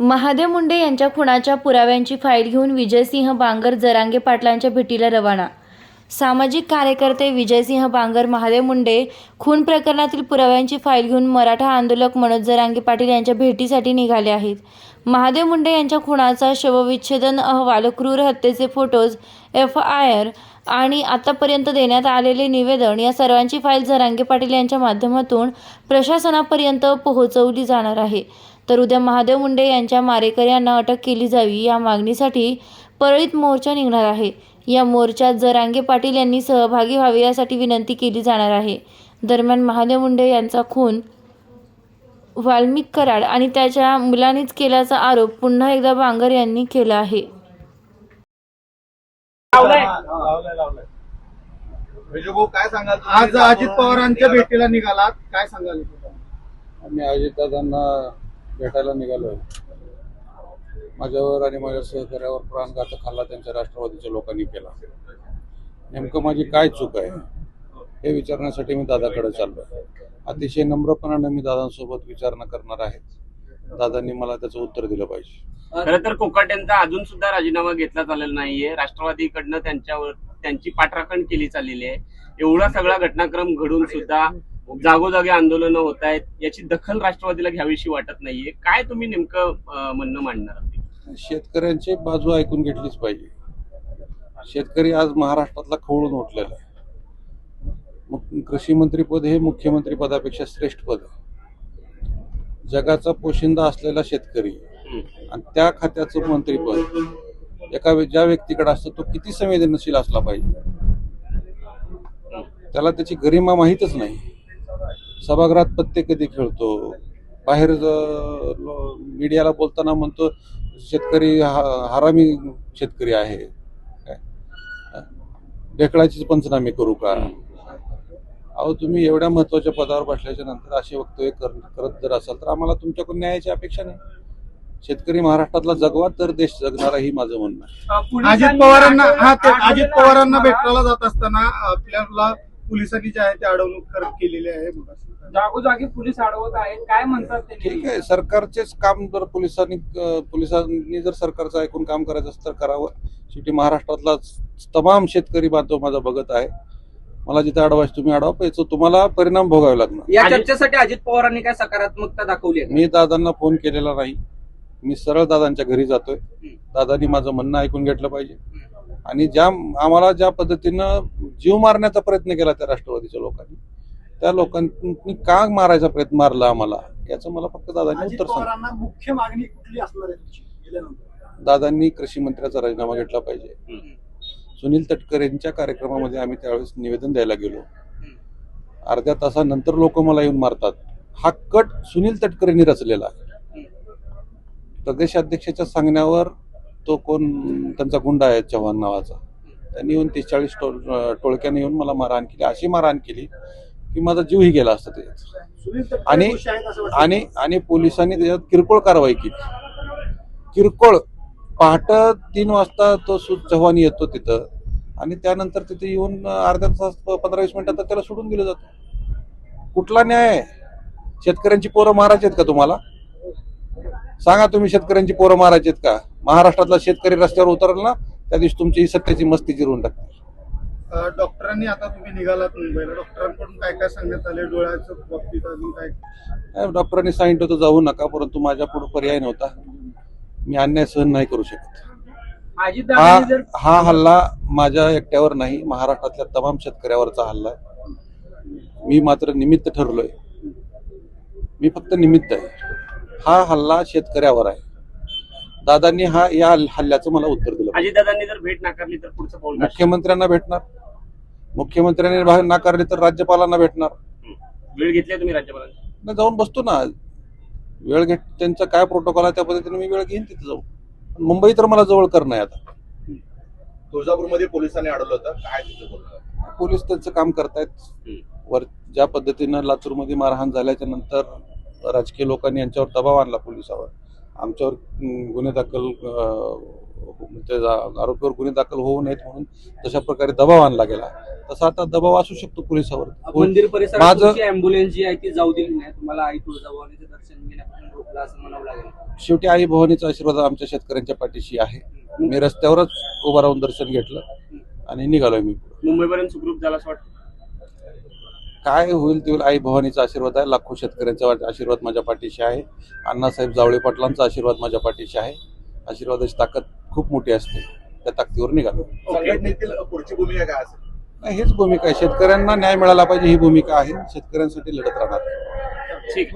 महादेव मुंडे यांच्या खुनाच्या पुराव्यांची फाईल घेऊन विजयसिंह बांगर जरांगे पाटलांच्या भेटीला रवाना. सामाजिक कार्यकर्ते विजयसिंह बांगर महादेव मुंडे खून प्रकरणातील पुराव्यांची फाईल घेऊन मराठा आंदोलक मनोज जरांगे पाटील यांच्या भेटीसाठी निघाले आहेत. महादेव मुंडे यांच्या खुनाचा शवविच्छेदन अहवाल क्रूर हत्येचे फोटोज एफ आय आर आणि आतापर्यंत देण्यात आलेले निवेदन या सर्वांची फाईल जरांगे पाटील यांच्या माध्यमातून प्रशासनापर्यंत पोहोचवली जाणार आहे. तर उद्या महादेव मुंडे यांच्या मारेकऱ्यांना अटक केली जावी या मागणीसाठी परळीत मोर्चा निघणार आहे. या मोर्चात जरांगे पाटील यांनी सहभागी व्हावे यासाठी विनंती केली जाणार आहे. दरम्यान महादेव मुंडे यांचा खून वाल्मिक कराड आणि त्याच्या मुलांनीच केल्याचा आरोप पुन्हा एकदा बांगर यांनी केला आहे. काय सांगाल? आज अजित पवारांच्या भेटीला निघालात. काय सांगाल आम्ही अजितदादांना भेटायला निघालो माझ्यावर आणि माझ्या सहकार्यावर प्राणघातक हल्ला त्यांच्या राष्ट्रवादीच्या लोकांनी केला. नेमकं माझी काय चूक आहे हे विचारण्यासाठी मी दादाकडे चाललो अतिशय नम्रपणाने मी दादांसोबत विचारणा करणार आहे. दादांनी मला त्याचं उत्तर दिलं पाहिजे. खरं तर कोकाट्यांचा अजून सुद्धा राजीनामा घेतला चाललेला नाहीये. राष्ट्रवादीकडनं त्यांच्यावर त्यांची पाठराखण केली चाललेली आहे. एवढा सगळा घटनाक्रम घडून सुद्धा जागोजागी आंदोलनं होत आहेत याची दखल राष्ट्रवादीला घ्यावीशी वाटत नाहीये. काय तुम्ही नेमकं म्हणणं मांडणार? शेतकऱ्यांची बाजू ऐकून घेतलीच पाहिजे. शेतकरी आज महाराष्ट्रातला खवळून उठलेला आहे. मग कृषी मंत्री पद हे मुख्यमंत्री पदापेक्षा श्रेष्ठ पद आहे. जगाचा पोशिंदा असलेला शेतकरी आणि त्या खात्याचं मंत्रीपद एका ज्या व्यक्तीकडे असतं तो किती संवेदनशील असला पाहिजे. त्याला त्याची गरिमा माहीतच नाही. सभागृहात पत्ते कधी खेळतो? बाहेर मीडियाला बोलताना म्हणतो शेतकरी हा- हरामी शेतकरी आहे. काय? ढेकळाचीच पंचनामे करू का? अहो तुम्ही एवढ्या महत्त्वाच्या पदावर बसल्याच्या नंतर असे वक्तव्य कर- करत जर असाल तर आम्हाला तुमच्याकडून न्यायाची अपेक्षा नाही. शेतकरी महाराष्ट्रातला जगवा तर देश जगणारा ही माझं म्हणणं आहे. अजित पवारांना हा ते अजित पवारांना भेटायला जात असताना आपल्याला पोलिसांनी जे आहे ते अडवणूक कर- केलेली आहे. जागोजागी पोलीस अडवत आहेत. काय म्हणतात ते ठीक? आहे सरकारचेच काम जर पोलिसांनी अं, पोलिसांनी जर सरकारचं ऐकून काम करायचं असेल तर करावं. शेवटी महाराष्ट्रातला तमाम शेतकरी बांधव माझा बघत आहे. मला जिथे अडवायचं तुम्ही अडवा याचं तुम्हाला परिणाम भोगावे लागणार. या चर्चेसाठी अजित पवारांनी काय सकारात्मकता दाखवली आहे? मी दादांना फोन केलेला नाही. मी सरळ दादांच्या घरी जातोय. दादांनी माझं म्हणणं ऐकून घेतलं पाहिजे. आणि ज्या आम्हाला ज्या पद्धतीनं जीव मारण्याचा प्रयत्न केला त्या राष्ट्रवादीच्या लोकांनी त्या लोकांनी का मारायचा प्रयत्न मारला आम्हाला. याचं मला फक्त दादांनी उत्तर सांग. मुख्य मागणी कुठली असणार आहे दादांनी कृषी मंत्र्याचा राजीनामा घेतला पाहिजे. सुनील तटकरे यांच्या कार्यक्रमामध्ये आम्ही त्यावेळेस निवेदन द्यायला गेलो. अर्ध्या तासानंतर लोक मला येऊन मारतात. हा कट सुनील तटकरेंनी रचलेला आहे. प्रदेशाध्यक्षाच्या सांगण्यावर तो कोण त्यांचा गुंडा आहे चव्हाण नावाचा. त्यांनी येऊन तीस चाळीस टोळ टोळक्याने येऊन मला मारहाण केली. अशी मारहाण केली की माझा जीवही गेला असता त्याच्यात. आणि. आणि आणि पोलिसांनी त्याच्यात किरकोळ कारवाई केली. किरकोळ. पहाट तीन वाजता तो चव्हाण येतो तिथं आणि त्यानंतर तिथे येऊन अर्ध्या तास पंधरा वीस मिनिटात त्याला सोडून दिलं जातं. कुठला न्याय आहे? शेतकऱ्यांची पोरं मारायची आहेत का तुम्हाला? सांगा तुम्ही शेतकऱ्यांची पोरं मारायची आहेत का? महाराष्ट्रातला शेतकरी रस्त्यावर उतरला ना त्या दिवशी तुमची ही सत्याची मस्ती जिरवून टाकते. डॉक्टरांनी आता तुम्ही निघालात मुंबईला. डॉक्टरांकडून काय काय सांगण्यात आले? डोळ्याचं बाबतीत अजून काय? डॉक्टरांनी सांगितलं होतं जाऊ नका परंतु माझ्या पुढे पर्याय नव्हता. मी अन्याय सहन नाही करू शकत. हा हा हल्ला माझ्या एकट्यावर नाही महाराष्ट्रातल्या तमाम शेतकऱ्यावरचा हल्ला आहे. मी मात्र निमित्त ठरलोय. मी फक्त निमित्त आहे. हा हल्ला शेतकऱ्यावर आहे. दादांनी हा या हल्ल्याचं मला उत्तर दिलं. अजितदादांनी जर भेट नाकारली तर पुढचं पाऊल? मुख्यमंत्र्यांना भेटणार. मुख्यमंत्र्यांनी नाकारले तर राज्यपालांना भेटणार. वेळ घेतली तुम्ही राज्यपालांची? न जाऊन बसतो ना. वेळ घेत त्यांचा काय प्रोटोकॉल आहे त्या पद्धतीने मी वेळ घेईन तिथे जाऊन. मुंबई तर मला जवळ करणं आहे आता. तुळजापूरमध्ये पोलिसांनी अडवलं होतं. काय तिथं पोलीस त्यांचं काम करतायत. वर ज्या पद्धतीनं लातूरमध्ये मारहाण झाल्याच्यानंतर राजकीय लोकांनी यांच्यावर दबाव आणला पोलिसावर. आमच्यावर गुन्हे दाखल अं, त्या जा- आरोपीवर गुन्हे दाखल होऊ नयेत म्हणून तशा प्रकारे दबाव आणला गेला. तसा आता दबाव असू शकतो पोलिसावर. मंदिर परिसरात अँब्युलन्स जी आहे ती जाऊ दिली नाही. तुम्हाला आई तुळजाभवानीचं दर्शन घेण्यापासून रोखलं असं म्हणावं लागेल. शेवटी आई भवानीचा आशीर्वाद आमच्या शेतकऱ्यांच्या पाठीशी आहे. मी रस्त्यावरच उभा राहून दर्शन घेतलं आणि निघालोय मी मुंबईपर्यंत सुखरूप झाला असं वाटतं? काय होईल ते होईल. आई भवानीचा आशीर्वाद आहे. लाखो शेतकऱ्यांचा आशीर्वाद माझ्या पाठीशी आहे. अण्णासाहेब जावळे पाटलांचा आशीर्वाद माझ्या पाठीशी आहे. आशीर्वादाची ताकद खूप मोठी असते. त्या ताकदीवर निघालो. संघटनेतील पुढची भूमिका काय असेल? नाही, हेच भूमिका आहे. शेतकऱ्यांना न्याय मिळाला पाहिजे ही भूमिका आहे. शेतकऱ्यांसाठी लढत राहणार. ठीक.